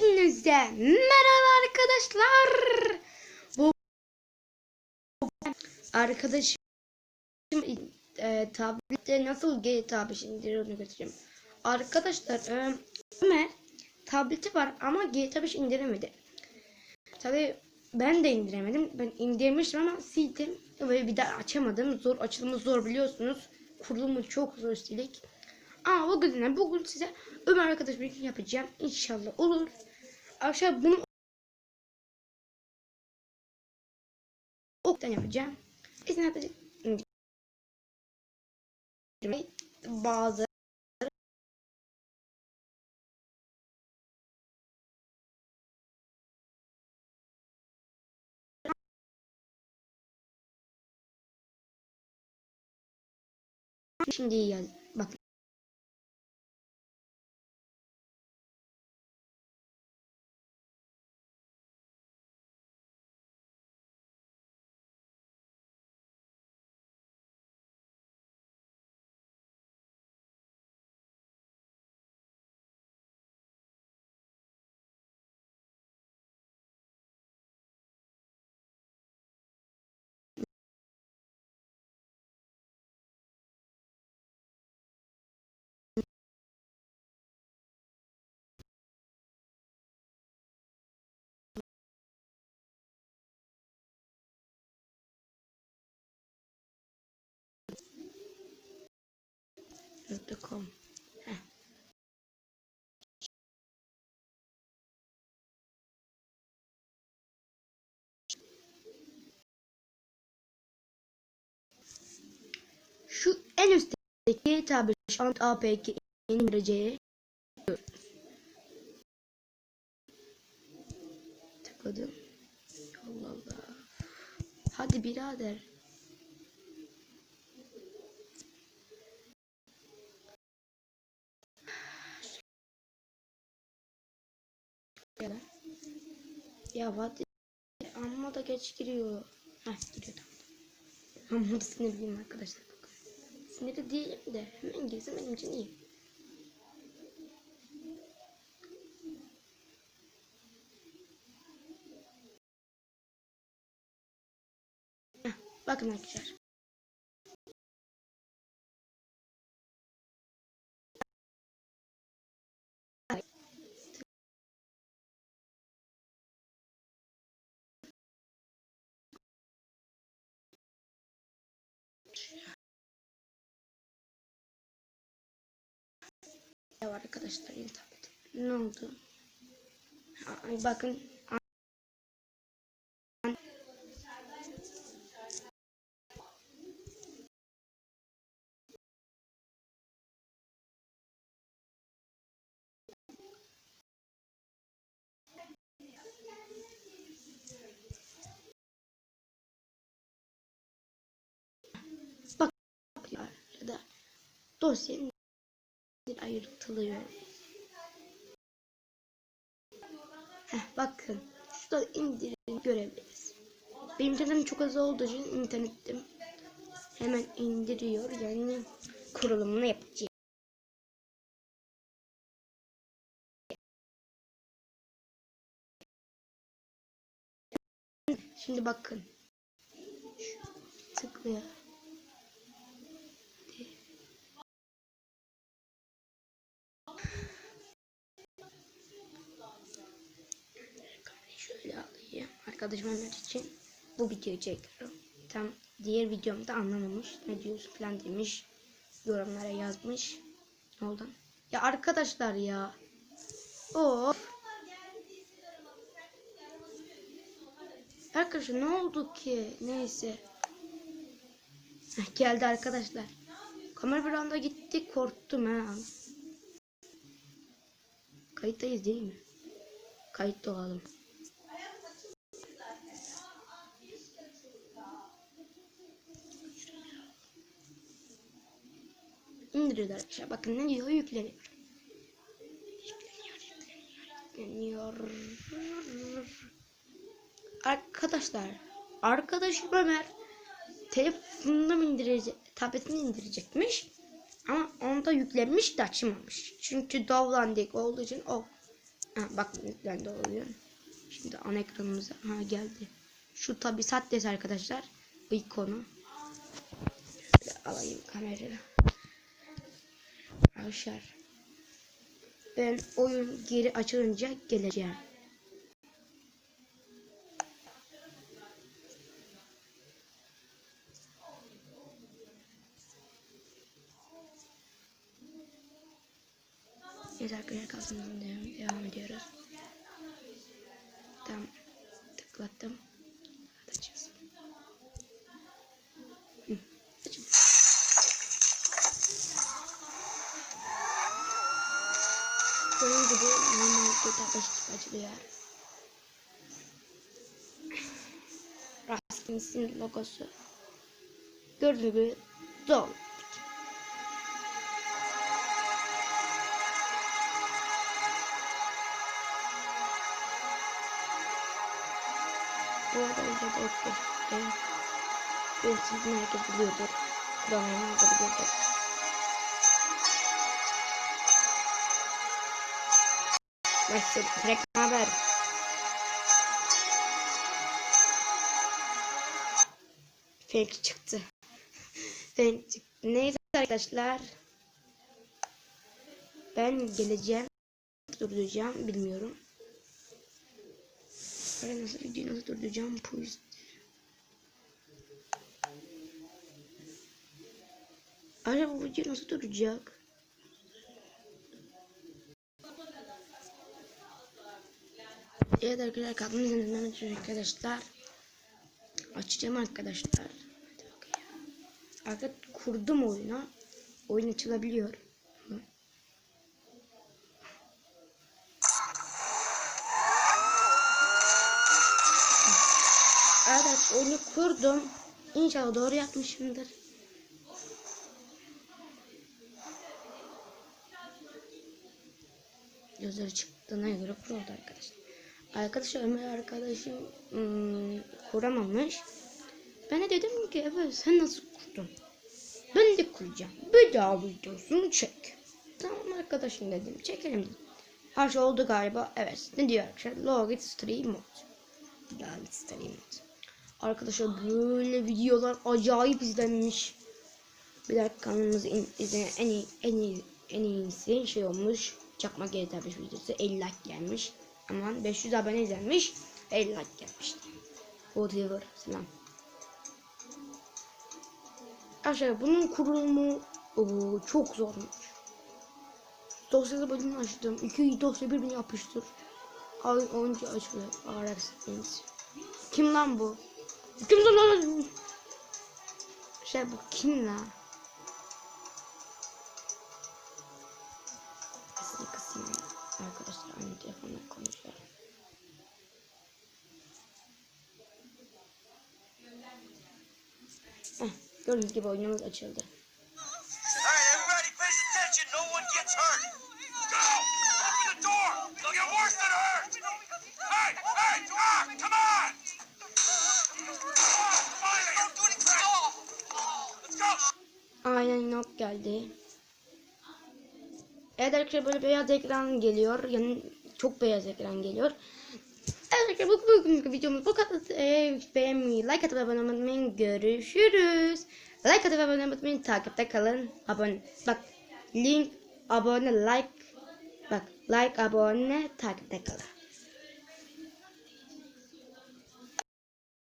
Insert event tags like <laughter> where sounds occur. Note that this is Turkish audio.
Hepinize merhaba arkadaşlar. Bu arkadaşım e, tablette nasıl GTA 5 indiriyor onu göstereceğim. Arkadaşlar e, Ömer tableti var ama GTA 5 indiremedi. Tabi ben de indiremedim. Ben indirmiştim ama sildim ve bir daha açamadım. Zor açılımı zor biliyorsunuz. Kurulumu çok zor üstelik. Ama bugün bugün size Ömer arkadaşım için yapacağım. İnşallah olur. Arkadaşlar bunu oktan yapacağım. İzin yapacağım. Bazı Şimdi yaz. Bak. .com Heh. Şu en üstteki tabi şu an APK indireceği tıkladım. Allah Allah. Hadi birader. Ya, ya hadi. Amma da geç giriyor. Heh giriyor tamam. Amma da sinirliyim arkadaşlar. Sinirli değilim de hemen girsem benim için iyi. Heh, bakın arkadaşlar. Ya var arkadaşlar yeni tablet. Ne oldu? Ay, bakın. Bak ya da dosyanın ayrıtılıyor. Heh, bakın şurada indirin görebiliriz. Benim internetim çok az olduğu için internetim hemen indiriyor. Yani kurulumunu yapacağım. Şimdi bakın. Şu Şöyle alayım. Arkadaşım için bu videoyu çekiyorum. Tam diğer videomda anlamamış. Ne diyorsun falan demiş. Yorumlara yazmış. Ne oldu? Ya arkadaşlar ya. Of. Arkadaşlar ne oldu ki? Neyse. Geldi arkadaşlar. Kamera bir anda gitti. Korktum ha. Kayıttayız değil mi? Kayıtta olalım. İndiriyor arkadaşlar. Bakın ne diyor? Yükleniyor. Yükleniyor. Arkadaşlar, arkadaşım Ömer telefonunda mı indirecek, tabletini indirecekmiş. Ama onda yüklenmiş de açmamış. Çünkü Dovlandik olduğu için o Ha, bak de oluyor. Şimdi ana ekranımıza ha geldi. Şu tabi sattes arkadaşlar. İkonu. Şöyle alayım kamerayı. Arkadaşlar. Ben oyun geri açılınca geleceğim. Evet kalsın devam, ediyoruz. Tamam. Tıklattım. Bunun gibi normal GTA 5 gibi açılıyor. Rasmus'un logosu. Gördüğünüz gibi dol. Bu arada videoda geçti. Ben sizin herkes biliyordur. Kullanmayan da biliyordur. Başladı. Direkt haber. Fake çıktı. <laughs> Fake çıktı. Neyse arkadaşlar. Ben geleceğim. Durduracağım. Bilmiyorum. Ben nasıl videoyu nasıl durduracağım? Puz. Acaba bu video nasıl duracak? Evet arkadaşlar kaldığımız izlediğiniz için arkadaşlar. Açacağım arkadaşlar. Arkadaşlar kurdum oyunu. Oyun açılabiliyor. Evet oyunu kurdum. İnşallah doğru yapmışımdır. Gözleri çıktığına göre kuruldu arkadaşlar. Arkadaşlar Ömer arkadaşım ım, kuramamış. Ben de dedim ki evet sen nasıl kurdun? Ben de kuracağım. Bir daha videosunu çek. Tamam arkadaşım dedim. Çekelim dedim. Her şey oldu galiba. Evet. Ne diyor arkadaşlar? Logit Stream Mode. Logit Stream Mode. Arkadaşlar böyle videolar acayip izlenmiş. Bir dakika kanalımızı in- izleyen en iyi en iyi en iyisi şey olmuş. Çakma GTA 5 videosu 50 like gelmiş. Aman 500 abone izlenmiş. 50 like gelmiş. Whatever selam. Arkadaşlar bunun kurulumu oo, çok zormuş. Dosyalı bölümünü açtım. İki dosya birbirine yapıştır. Ay oyuncu açılıyor. Games. Kim lan bu? Kim lan? Şey bu kim lan? Do anything! Let's go! Aynen nok geldi. Evet arkadaşlar böyle beyaz ekran geliyor. Yani çok beyaz ekran geliyor. Arkadaşlar bu bugünkü videomuz bu kadar. Ee, like atıp abone olmayı unutmayın. Görüşürüz. Like atıp abone olmayı unutmayın. Takipte kalın. Abone. Bak link, abone, like. Bak like, abone, takipte kalın.